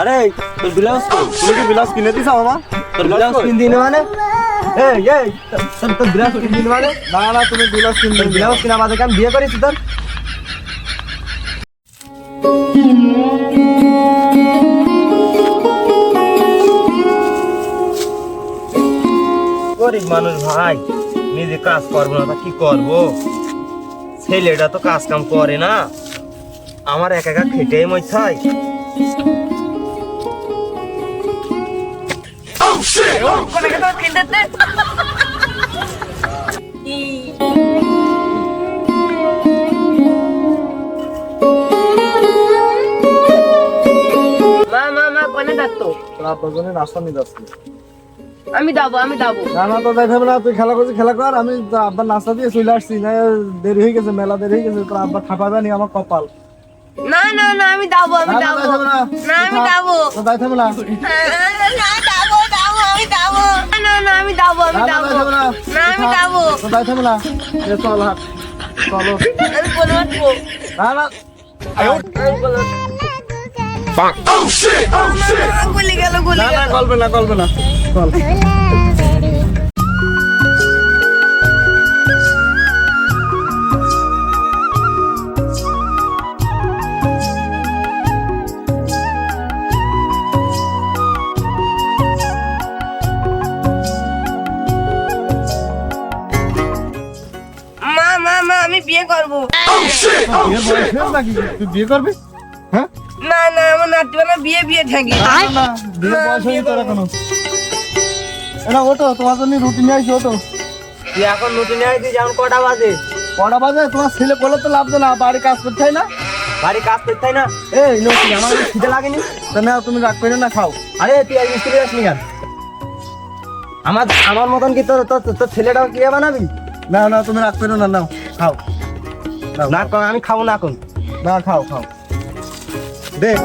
আরে তোর ব্লাউজ কই? তুমি কি বিলাস কিনে দিছ আমার তোর ব্লাউজ কিন দিন মানে? এই এই তোর তোর ব্লাউজ কিন দিন মানে? না না তুমি বিলাস কিনে তোর ব্লাউজ কিনা আমাদের কেন বিয়ে করিস তোর। গরিব মানুষ ভাই নিজে কাজ করব না তা কি করব? ছেলেটা তো কাজ কাম করে না। আমার একা একা খেটে মই থাই মা মা মা কোনে যাচ্ছ আপনার জন্য নাস্তা নিয়ে যাচ্ছি আমি যাব আমি যাব না না তো হবে না তুই খেলা করছিস খেলা কর আমি তো আব্বার নাস্তা দিয়ে চলে আসছি না দেরি হয়ে গেছে মেলা দেরি হয়ে গেছে তোর আব্বা খাপাবে নি আমার কপাল না না না আমি যাব আমি না, না, আমি যাব তো হবে না আমি যাব। না না আমি যাব আমি না, যাব। আমি যাব। না? এ চল হাট। চলো। আমি বলে উঠবো না না। আমি গেল গুলি না না গেল। না গল্পে না। চল। বিয়ে বয়স হয়েছে নাকি? তুই বিয়ে করবি? হ্যাঁ? না না আমার নাতিবানা বিয়ে বিয়ে থাকে। না, না বিয়ে বয়স হয়নি তোর এখনও। এটা ওটো তোমার জন্য রুটি নিয়ে আসি ওটো তুই এখন নতুন আইছিস যেমন কটা বাজে? কটা বাজে? তোমার ছেলে বলে তো লাভ না বাড়ি কাজ করতে হয় না? বাড়ি কাজ করতে হয় না? এই নতুন আমার খিদে লাগেনি। তা না তুমি রাগ পেরে না খাও। আরে তুই আজ মিস্ত্রি আসনি কেন? আমার আমার মতন কি তোর তোর তোর ছেলেটাও কি বানাবি? না না তুমি রাগ পেরো না নাও খাও। না কর, আমি খাব না এখন। না খাও খাও। দেখ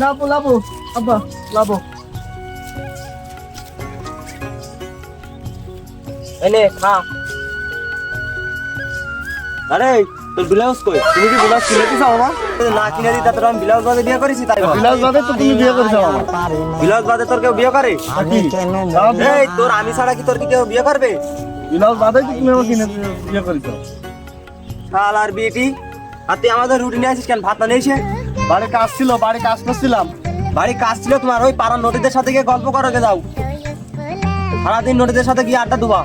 লাবো লাবো আব্বা লাবো। এনে খা। আরে তোর ব্লাউজ কই? তুমি কি বিলাস কিনে দিছো না? কিনে দিতা তোর আমি ব্লাউজ বাদে বিয়ে করেছি তাই বল। বিলাস বাদে তো তুমি বিয়ে করেছ আমার। ব্লাউজ বাদে তোর কেউ বিয়ে করে? এই তোর আমি ছাড়া কি তোর কি কেউ বিয়ে করবে? বিলাস বাদে তুমি কিনে বিয়ে করেছ। শাল আর বিয়েটি আর তুই আমাদের রুটিনে আছিস কেন? ভাত না নিয়েছে বাড়ি কাজ ছিল বাড়ি কাজ করছিলাম। বাড়ি কাজ ছিল তোমার ওই পাড়ার নদীদের সাথে গিয়ে গল্প করো যাও। সারাদিন নদীদের সাথে গিয়ে আড্ডা দুবা।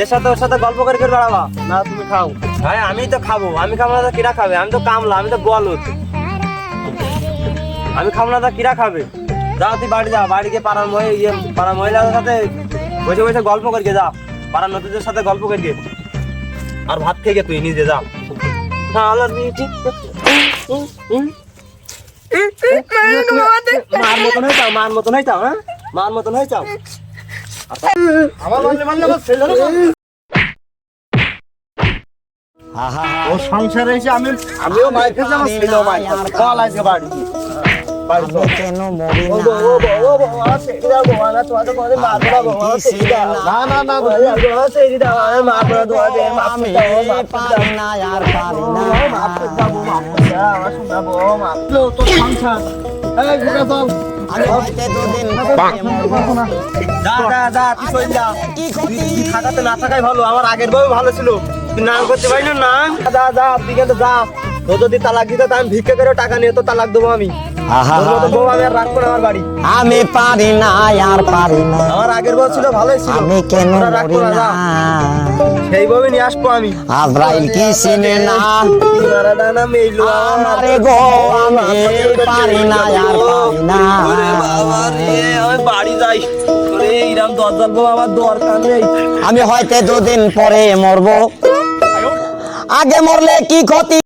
এর সাথে ওর সাথে গল্প করে করে বেড়াবা। না তুমি খাও। হ্যাঁ আমি তো খাব। আমি খাব না তো কিরা খাবে? আমি তো কামলা আমি তো বলত আমি খাব না তো কিরা খাবে? যাও তুই বাড়ি যা বাড়ি গিয়ে পাড়ার মহিলা ইয়ে পাড়ার মহিলাদের সাথে বসে বসে গল্প করকে যা। পাড়ার নদীদের সাথে গল্প করকে আর ভাত খেয়ে তুই নিজে যা। আলার বিয়েটি মার মতন হয়ে যাও মার মতন হয়ে চাও হ্যাঁ? মার মতন হয়ে যাও। ও সংসারে এসে আমি আমিও মাই খেয়েছি আমার ছেলেও মাই খাচ্ছে। চল আজকে বাড়ি কেন মরি না আর পারি না সংসার। আমি। হইতে যা যা কি না থাকাই ভালো আমার আগের ভালো ছিল তুই নাম না যা তুই যা যদি তালাক আমি ভিক্ষে করে টাকা নিয়ে তো তালাক দেবো আমি আমি পারি না আর পারি না। আমার আগের বউ ছিল ভালোই ছিল। আমি কেন মরি না, নিয়ে আসব আমি। আব্রাইল কি চিনে না? আমারে। গো আমি পারি না আর পারি না। আমি বাড়ি যাই। আমি হয়তো দুদিন পরে মরবো। আগে মরলে কি ক্ষতি?